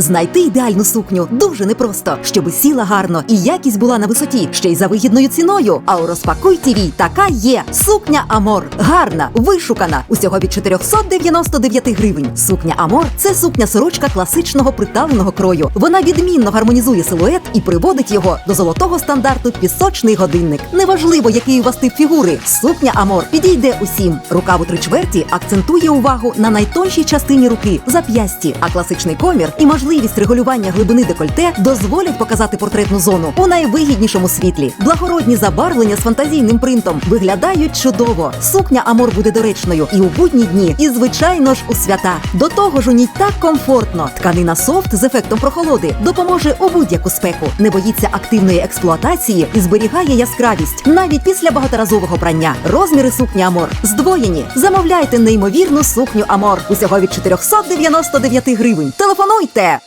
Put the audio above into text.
Знайти ідеальну сукню дуже непросто, щоби сіла гарно і якість була на висоті, ще й за вигідною ціною. А у розпакуй ТІВІ така є сукня Амор. Гарна, вишукана. Усього від 499 гривень. Сукня Амор це сукня сорочка класичного приталеного крою. Вона відмінно гармонізує силует і приводить його до золотого стандарту пісочний годинник. Неважливо, який у вас тип фігури. Сукня Амор підійде усім. Рукав у три чверті акцентує увагу на найтоншій частині руки зап'ясті, а класичний комір і можливість регулювання глибини декольте дозволять показати портретну зону у найвигіднішому світлі. Благородні забарвлення з фантазійним принтом виглядають чудово. Сукня Амор буде доречною і у будні дні, і звичайно ж у свята. До того ж у ній так комфортно. Тканина софт з ефектом прохолоди допоможе у будь-яку спеку, не боїться активної експлуатації і зберігає яскравість навіть після багаторазового прання. Розміри сукні Амор здвоєні. Замовляйте неймовірну сукню Амор усього від 499 гривень. Телефонуйте!